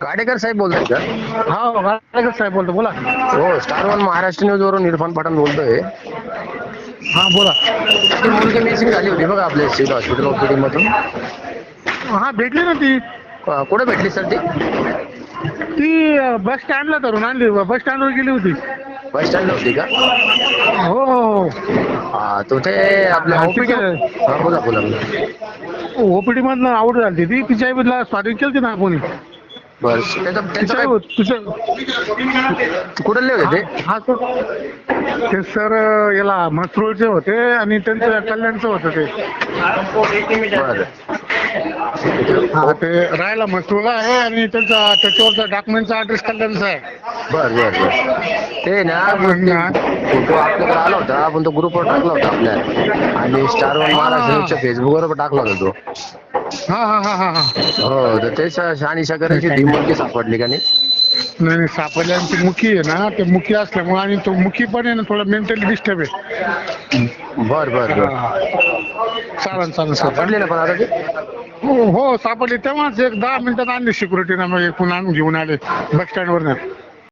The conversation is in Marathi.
काडेकर साहेब बोलताय का? हा गाडगेकर साहेब बोलतो बोला. हो स्टार वन महाराष्ट्र न्यूज वरून इरफान पठाण बोलतोय. हा बोला. ती मुलगी मिसिंग झाली होती बघा आपल्या सिव्हिल हॉस्पिटल ऑफ मधून. हा भेटली ना ती. कुठे भेटली सर ती? ती बस स्टँडला धरून आणली बस स्टँडवर गेली होती. बस स्टँडला होती का? हो हो हा. तो ते आपल्या हा, OPD. हा बोला बोला बोला. ओपीडी मधनं आवड झाली ती तिच्या स्वाधीन केली ना कोणी? बरं. कुठले होते ते? हा तो ते सर याला मसरूळचे होते आणि त्यांचं कल्याणचं होतं ते. बरं. हा ते राहायला मसरूळला आहे आणि त्यांचा त्याच्यावरचा डॉक्युमेंटचा ऍड्रेस कल्याणचा आहे. बर बर बर. ते ना हा. आपल्याकडे आला होता. आपण तो ग्रुपवर टाकला होता आपल्या. आणि स्टार वन महाराष्ट्र फेसबुकवर पण टाकला होता तो. हा हा हा हा हा. हो तर ते करायची मुलगी सापडली का नाही? नाही नाही सापडले आणि ती मुखी आहे ना ते मुखी असल्यामुळे आणि तो मुखी पण आहे ना थोडा मेंटली डिस्टर्ब आहे. बर बर बर. चालेल चालेल सर. सापडली ना पण आता ते? हो हो सापडली. तेव्हाच एक दहा मिनिटात आणली सिक्युरिटीनं मग एकूण आणून घेऊन आले बस स्टँडवर